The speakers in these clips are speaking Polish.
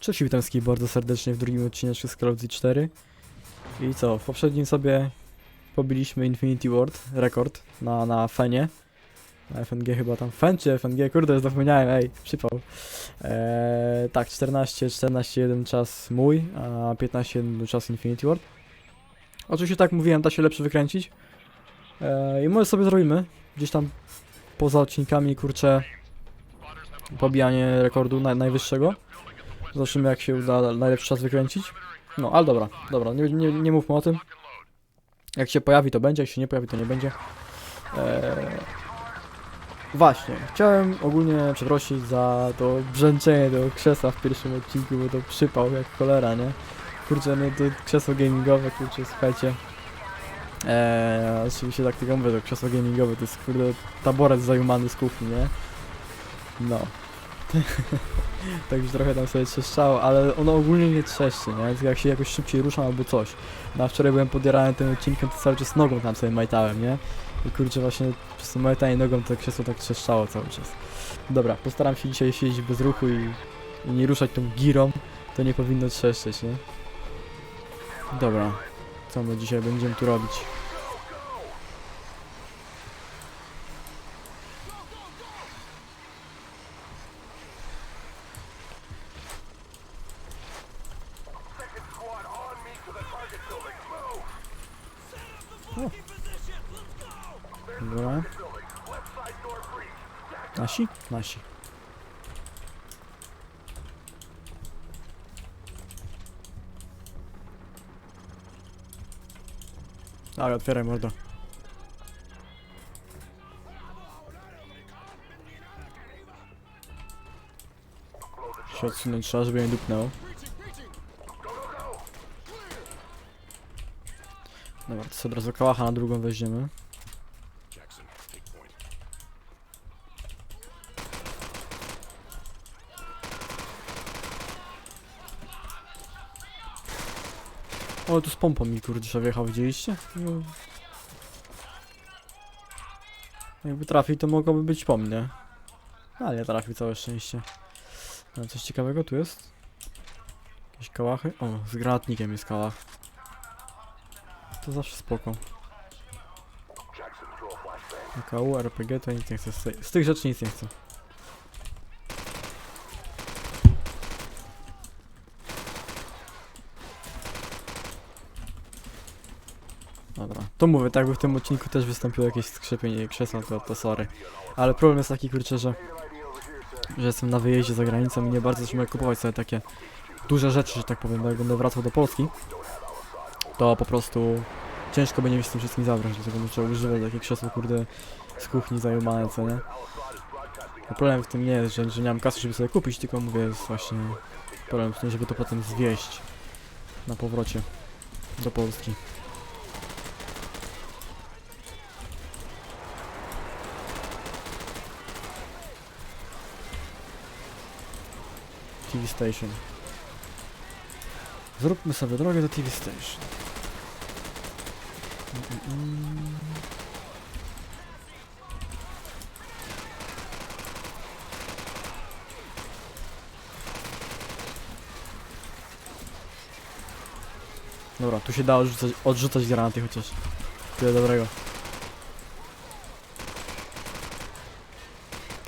Cześć, witam wszystkich bardzo serdecznie w drugim odcinku z Call of Duty 4. I co, w poprzednim sobie pobiliśmy Infinity Ward, rekord na, na Fenie. Na FNG chyba tam, Fen czy FNG, kurde, zapomniałem, ej, przypał. Eee, tak, 14, 14, 1 czas mój, a 15, 1 czas Infinity Ward. Oczywiście tak mówiłem, da się lepszy wykręcić. Eee, I może sobie zrobimy, gdzieś tam poza odcinkami, kurczę, pobijanie rekordu naj, najwyższego. Zobaczymy jak się uda najlepszy czas wykręcić. No, ale dobra, dobra, nie, nie, nie mówmy o tym. Jak się pojawi to będzie, jak się nie pojawi to nie będzie. Eee... Właśnie, chciałem ogólnie przeprosić za to brzęczenie tego krzesła w pierwszym odcinku, bo to przypał jak cholera, nie? Kurczę, no to krzesło gamingowe, kurczę, słuchajcie. Eee, oczywiście tak tylko mówię, to krzesło gamingowe to jest kurde taboret zajumany z kuchni, nie? No. tak już trochę tam sobie trzeszczało, ale ono ogólnie nie trzeszczy, nie? Jak się jakoś szybciej ruszam albo coś. No a wczoraj byłem podjarany tym odcinkiem, to cały czas nogą tam sobie majtałem, nie? I kurczę właśnie przez to majtanie nogą to krzesło tak trzeszczało cały czas. Dobra, postaram się dzisiaj siedzieć bez ruchu i, i nie ruszać tą girą, to nie powinno trzeszczeć, nie? Dobra, co my dzisiaj będziemy tu robić? Dobra. Nasi? Nasi. Ale otwieraj mordo. Się odsunąć trzeba, żeby nie dupnęło. Dobra, to sobie od razu kałacha na drugą weźmiemy. O, tu z pompą mi kurczę wjechał, widzieliście? No. Jakby trafił, to mogłoby być po mnie. Ale nie trafił, całe szczęście. No, coś ciekawego tu jest? Jakieś kałachy? O, z granatnikiem jest kałach. To zawsze spoko. KU, RPG to nic nie chcę. Z, tych rzeczy nic nie chcę. Dobra, to mówię, tak by w tym odcinku też wystąpiło jakieś skrzypienie krzesła, to, to sorry. Ale problem jest taki, kurczę, że, że jestem na wyjeździe za granicą i nie bardzo mogę kupować sobie takie duże rzeczy, że tak powiem, bo jak będę wracał do Polski, to po prostu ciężko będzie mi z tym wszystkim zabrać, dlatego muszę używać takie krzesło, kurde, z kuchni zajumane, co nie? A problem w tym nie jest, że, że nie mam kasy, żeby sobie kupić, tylko mówię, jest właśnie problem w tym, żeby to potem zwieść na powrocie do Polski. Station. Zróbmy sobie drogę do TV Station. Mm, mm, mm. Dobra, tu się da odrzucać, odrzucać granaty chociaż. Tyle dobrego.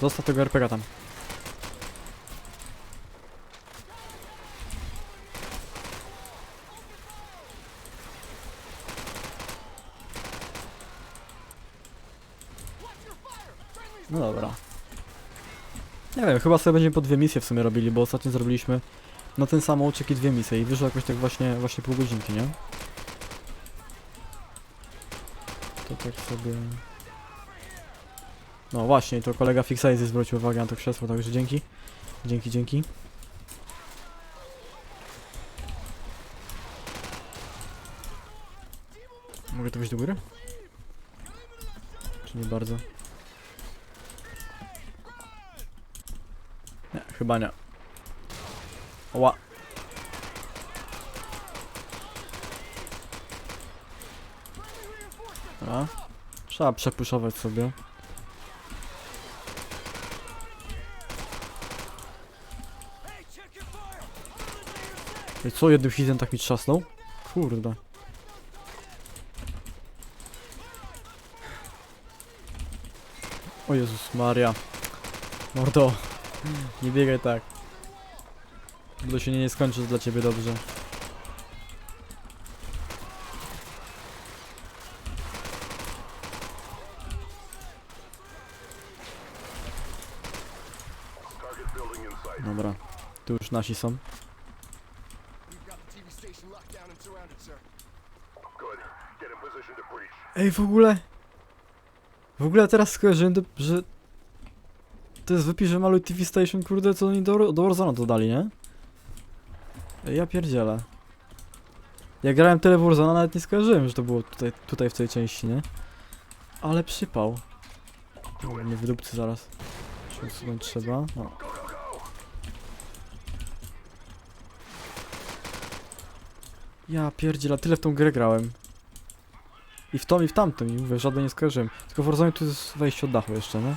Zostaw tego RPG tam. No dobra. Nie wiem, chyba sobie będziemy po dwie misje w sumie robili, bo ostatnio zrobiliśmy na ten sam uciek i dwie misje i wyszło jakoś tak właśnie, właśnie pół godzinki, nie? To tak sobie... No właśnie, to kolega Fixize zwrócił uwagę na to krzesło, także dzięki. Dzięki, dzięki. Mogę to wyjść do góry? Czy nie bardzo? Nie, chyba nie. Ła. Dobra. Trzeba przepuszować sobie. I co, jednym hitem tak mi trzasnął? Kurde. O Jezus Maria. Mordo. Nie biegaj tak. Bo to się nie, skończy dla ciebie dobrze. Dobra. Tu już nasi są. Ej, w ogóle... W ogóle teraz skojarzyłem, że... To jest wypis, że maluj TV Station, kurde, co oni do, do Warzona dodali, nie? Ej, ja pierdzielę. Jak grałem tyle w Warzona, nawet nie skojarzyłem, że to było tutaj, tutaj w tej części, nie? Ale przypał. O, Nie wydupcy zaraz. Czy usunąć trzeba? O. Ja pierdzielę, tyle w tą grę grałem. I w tą i w tamtą i mówię, żadnej nie skojarzyłem. Tylko w Warzone tu jest wejście od dachu jeszcze, nie?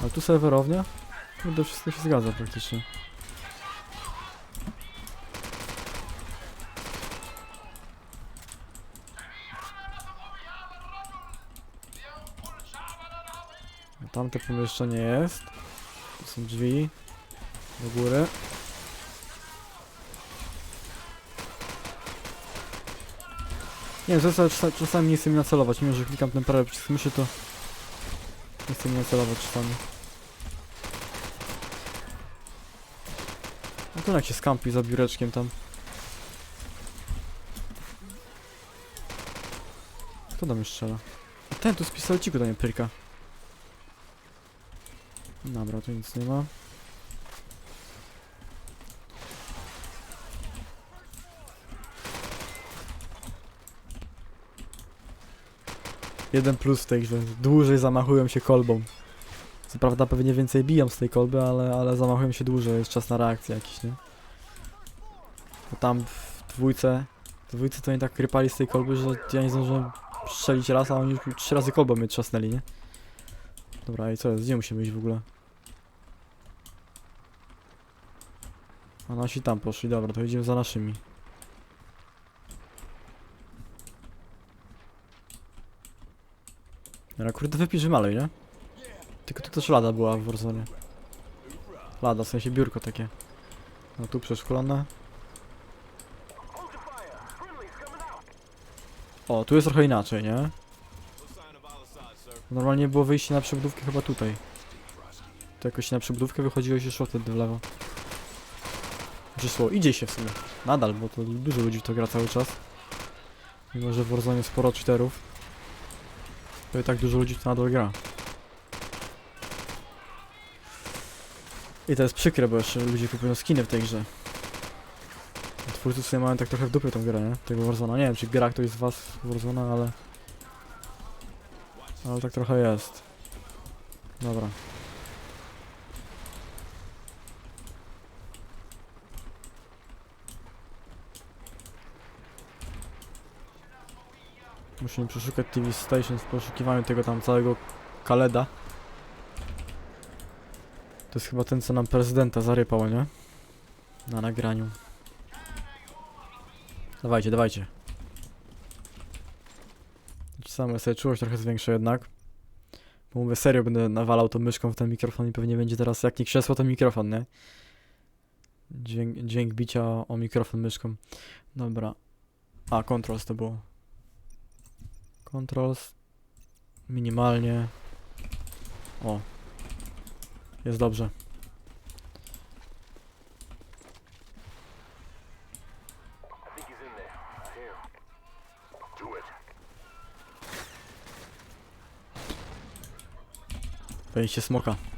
Ale tu serwerownia? Kurde, wszystko się zgadza praktycznie. Tamte pomieszczenie jest. Tu są drzwi. Do góry. Nie wiem, czasami nie chcę mi nacelować, mimo że klikam ten prawy przycisk myszy, to nie chcę nacelować czasami. No to jak się skampi za biureczkiem tam. Kto do mnie strzela? A ten tu z pistoleciku do mnie pyrka. Dobra, tu nic nie ma. Jeden plus w tej grze. Dłużej zamachują się kolbą. Co prawda pewnie więcej biją z tej kolby, ale, ale zamachują się dłużej. Jest czas na reakcję jakiś, nie? Bo tam w dwójce... W dwójce to oni tak krypali z tej kolby, że ja nie zdążyłem strzelić raz, a oni już trzy razy kolbą mnie trzasnęli, nie? Dobra, i co jest? Gdzie musimy iść w ogóle? A nasi tam poszli, dobra, to idziemy za naszymi. Dobra, kurde, wypisz malej, nie? Tylko to też lada była w Warzone. Lada, w sensie biurko takie. No tu przeszkolone. O, tu jest trochę inaczej, nie? Normalnie było wyjście na przebudówkę chyba tutaj. To jakoś na przebudówkę wychodziło się szło wtedy w lewo. Przyszło, idzie się w sumie. Nadal, bo to dużo ludzi w to gra cały czas. Mimo, że w Warzone sporo cheaterów. To i tak dużo ludzi to nadal gra. I to jest przykre, bo jeszcze ludzie kupują skiny w tej grze. Twórcy sobie mają tak trochę w dupie tą grę, nie? Tego Warzona. Nie wiem, czy gra ktoś z was w Warzona, ale... Ale tak trochę jest. Dobra. Musimy przeszukać TV Station w poszukiwaniu tego tam całego Kaleda. To jest chyba ten, co nam prezydenta zarypał, nie? Na nagraniu. Dawajcie, dawajcie. Samo sobie czułość trochę zwiększę jednak. Bo mówię, serio będę nawalał tą myszką w ten mikrofon i pewnie będzie teraz, jak nie krzesło, to mikrofon, nie? Dźwięk, dźwięk bicia o mikrofon myszką. Dobra. A, controls to było. Controls. Minimalnie. O. Jest dobrze. I think he's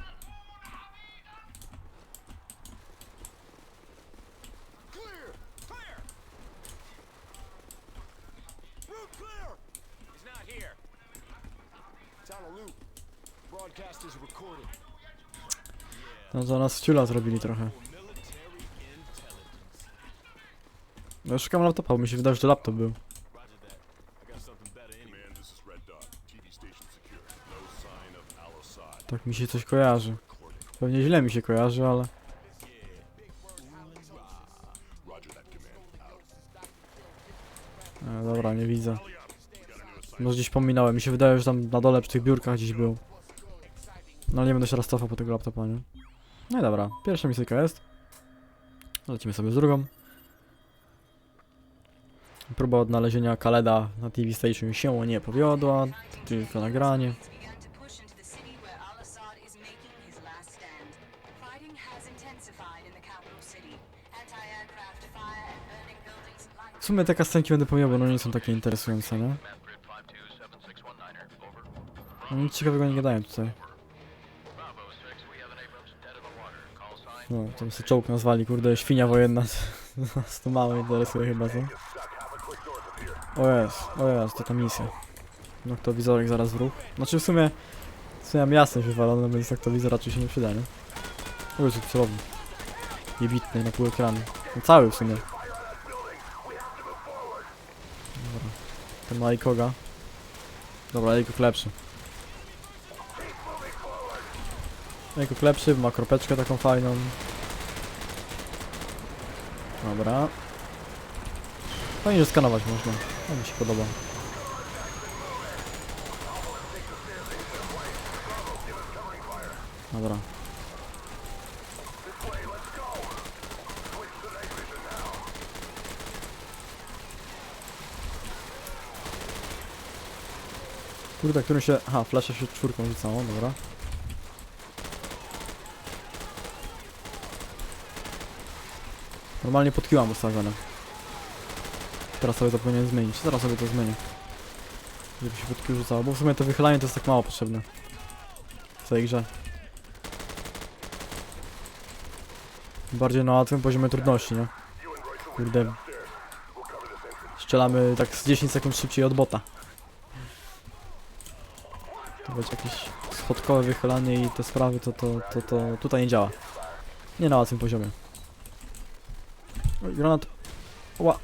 Za nas ciula zrobili trochę. No, ja szukam laptopa, bo mi się wydaje, że to laptop był. Tak mi się coś kojarzy. Pewnie źle mi się kojarzy, ale... E, dobra, nie widzę. Może gdzieś pominąłem. Mi się wydaje, że tam na dole przy tych biurkach gdzieś był. No nie będę się raz cofał po tego laptopa, nie? No i dobra, pierwsza misyjka jest. Lecimy sobie z drugą. Próba odnalezienia Kaleda na TV Station się nie powiodła. Tylko nagranie. W sumie te kastenki będę pomijał, bo no nie są takie interesujące, nie? No nic ciekawego nie gadają tutaj. No, tam sobie czołg nazwali, kurde, świnia wojenna. Nas to mało interesuje chyba, co? O jest, o jest, to ta misja. No to wizorek zaraz w ruch. Znaczy w sumie... W sumie mam jasność wywalone, więc tak to wizor raczej się nie przyda, nie? O jest celownik. Jebitny na pół ekranu. No cały w sumie. Dobra. Ten ma Ikoga. Dobra, Ikog lepszy. Ikog lepszy, ma kropeczkę taką fajną. Dobra. Fajnie, że skanować można. To mi się podoba. Dobra. Kurde, którym się... Aha, flasza się czwórką rzucało, dobra. Normalnie pod kiłam ustawione. Teraz sobie to powinienem zmienić. Zaraz sobie to zmienię. Żeby się pod kił rzucało, bo w sumie to wychylanie to jest tak mało potrzebne. W tej grze. Bardziej na łatwym poziomie trudności, nie? Kurde. Strzelamy tak z 10 sekund szybciej od bota. To będzie jakieś schodkowe wychylanie i te sprawy, to, to, to, to tutaj nie działa. Nie na łatwym poziomie. Oj, granat. Ła.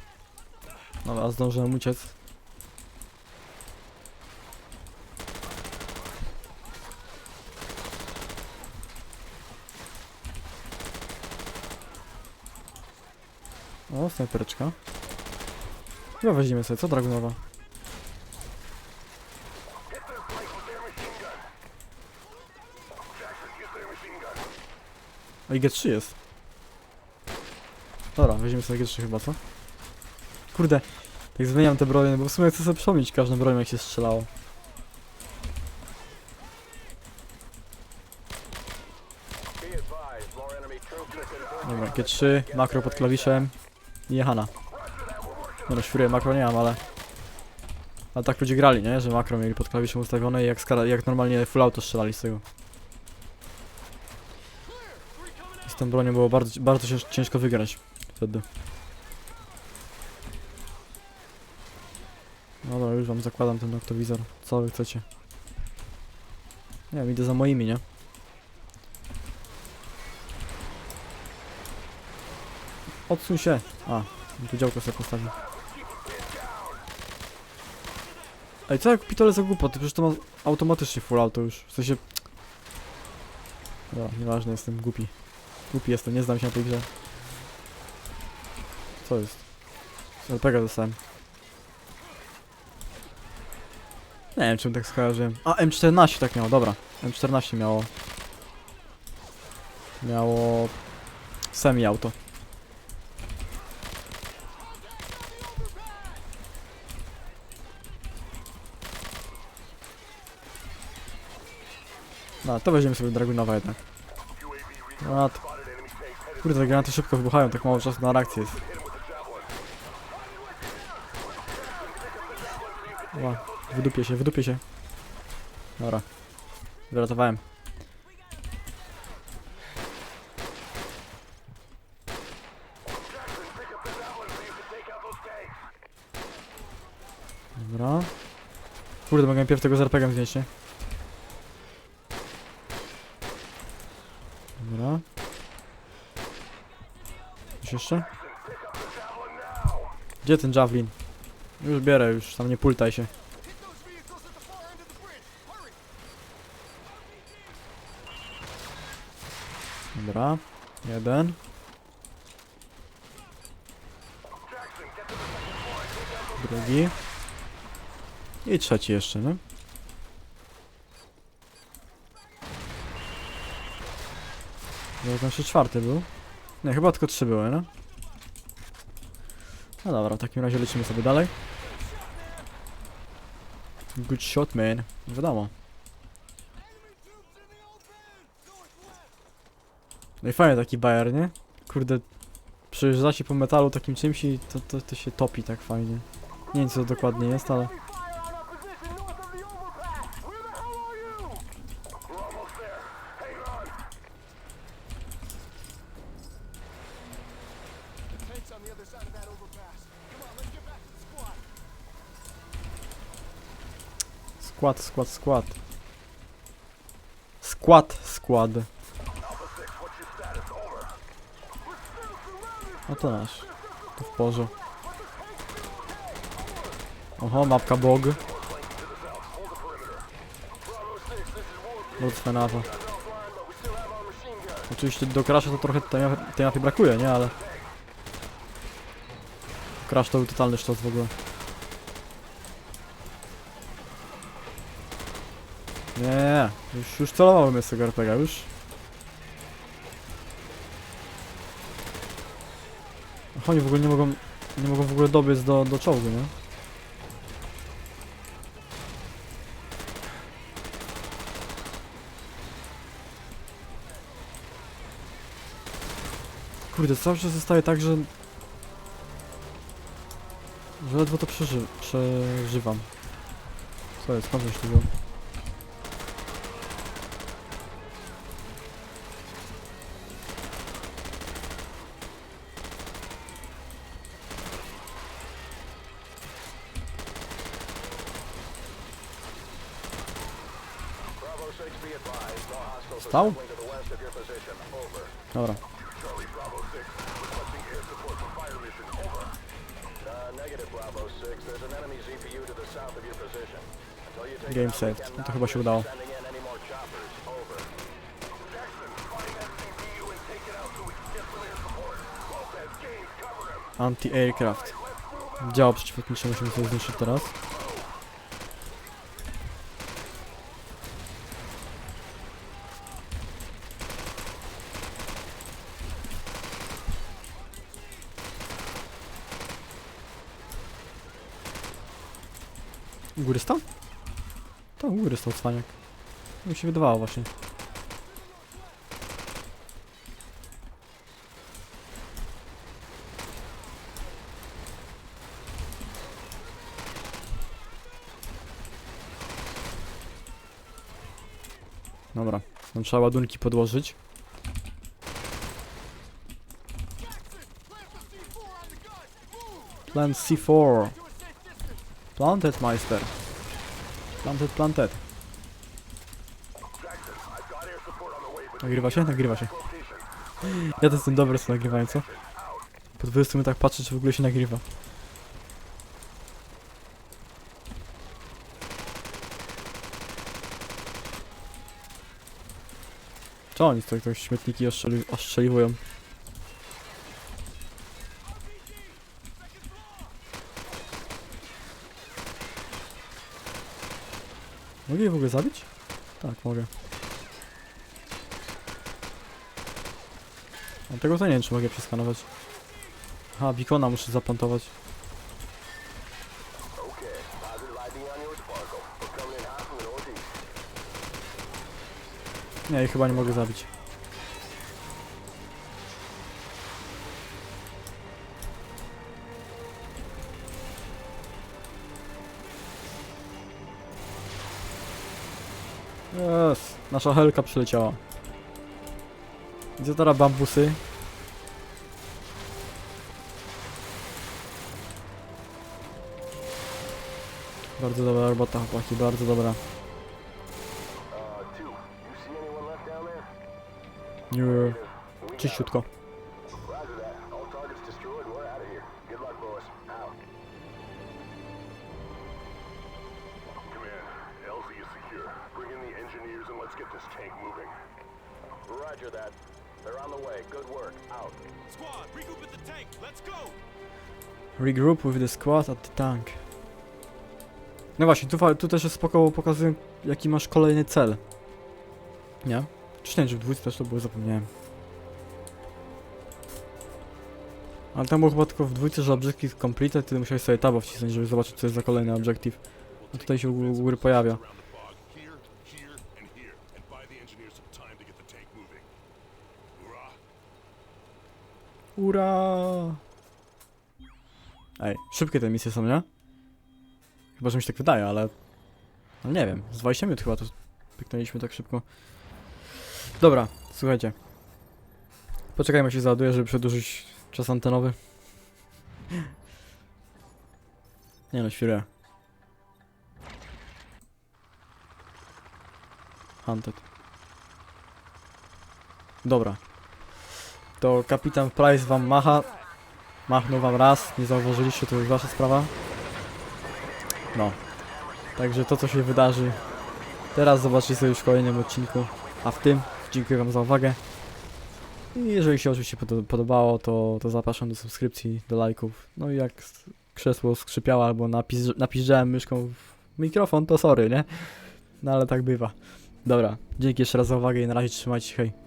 Dobra, zdążyłem uciec. O, snajpereczka. Chyba weźmiemy sobie, co Dragunowa? O, i G3 jest. Dobra, weźmiemy sobie G3 chyba, co? Kurde, tak zmieniam te bronie, bo w sumie chcę sobie przypomnieć każdą broń jak się strzelało. Dobra, G3, makro pod klawiszem i jechana. No, świruję, makro nie mam, ale... Ale tak ludzie grali, nie? Że makro mieli pod klawiszem ustawione i jak, jak normalnie full auto strzelali z tego. Z tą bronią było bardzo, bardzo cięż- ciężko wygrać wtedy. No dobra, już wam zakładam ten noktowizor. Co wy chcecie? Wiem, idę za moimi, nie? Odsuń się! A, tu działko sobie postawił. Ej, co jak pitole za głupoty? Przecież to ma automatycznie full auto już. W sensie... Dobra, nieważne, jestem głupi. Głupi jestem, nie znam się na tej grze. Co jest? RPG dostałem. Nie wiem, czym tak skojarzyłem. A, M14 tak miało, dobra. M14 miało... Miało... Semi-auto. No, to weźmiemy sobie Dragunowa jednak. Granat. Kurde, te granaty szybko wybuchają, tak mało czasu na reakcję jest. Ła, wydupię się, wydupię się. Dobra. Wyratowałem. Dobra. Kurde, mogę pierw tego z RPG znieść, nie? Dobra. Coś jeszcze? Gdzie ten javelin? Już bierę, już tam nie pultaj się. Dobra. Jeden. Drugi. I trzeci jeszcze? No tam jeszcze czwarty był. Nie, chyba tylko trzy były, no. No dobra, w takim razie lecimy sobie dalej. Good shot, man. Wiadomo. No i fajny taki bajer, nie? Kurde, przejeżdża się po metalu takim czymś i to, to, to się topi tak fajnie. Nie wiem co to dokładnie jest, ale... Skład, skład, skład. Skład, skład. No to nasz. To w porządku. Oho, mapka bog. Mocna nawa. Oczywiście do crasha to trochę tej, mapy- tej mapy brakuje, nie? Ale... Crash to był totalny sztos w ogóle. Nie, nie. Już, już celowałem z tego RPG, już. Ach, Oni w ogóle nie mogą, nie mogą w ogóle dobiec do, do czołgu, nie? Kurde, cały czas zostaje tak, że... Że ledwo to przeży, przeżywam. Co jest? Skąd coś tu can get some air support. Lopez, James, cover him. Anti-aircraft. Działa przeciwlotnicze musimy sobie zniszczyć teraz. Góry stał? U góry stał cwaniak. Mi się wydawało właśnie. Dobra, tam trzeba ładunki podłożyć. The C4 Planted, Meister. Planted, planted. Nagrywa się? Nagrywa się. Ja to jestem dobry z nagrywaniem, co? Po 20 minutach patrzę, czy w ogóle się nagrywa. Co oni tutaj ktoś śmietniki oszczeli? Mogę je w ogóle zabić? Tak, mogę. A tego to nie wiem, czy mogę przeskanować. Aha, beacona muszę northeast. Nie, chyba nie mogę zabić. Nasza helka przyleciała. Gdzie teraz bambusy? Bardzo dobra robota, chłopaki, bardzo dobra. Uh, two. Regroup with the squad at the tank. No właśnie, tu, tu też jest spoko, bo pokazują jaki masz kolejny cel. Nie? Czy nie, że w dwójce też to było, zapomniałem. Ale tam było chyba tylko w dwójce, że objective completed, ty musiałeś sobie taba wcisnąć, żeby zobaczyć co jest za kolejny objective. A tutaj się u u góry pojawia. Ura! Ej, szybkie te misje są, nie? Chyba, że mi się tak wydaje, ale... No nie wiem, z 20 minut chyba to pyknęliśmy tak szybko. Dobra, słuchajcie. Poczekajmy, się załaduje, żeby przedłużyć czas antenowy. Nie no, świruję. Hunted. Dobra. To kapitan Price wam macha. Machnął wam raz, nie zauważyliście, to już wasza sprawa. No. Także to co się wydarzy teraz zobaczycie sobie już w kolejnym odcinku. A w tym dziękuję wam za uwagę. I jeżeli się oczywiście podo- podobało, to, to zapraszam do subskrypcji, do lajków. No i jak krzesło skrzypiało albo napis, napiżdżałem myszką w mikrofon, to sorry, nie? No ale tak bywa. Dobra, dzięki jeszcze raz za uwagę i na razie trzymajcie się, hej.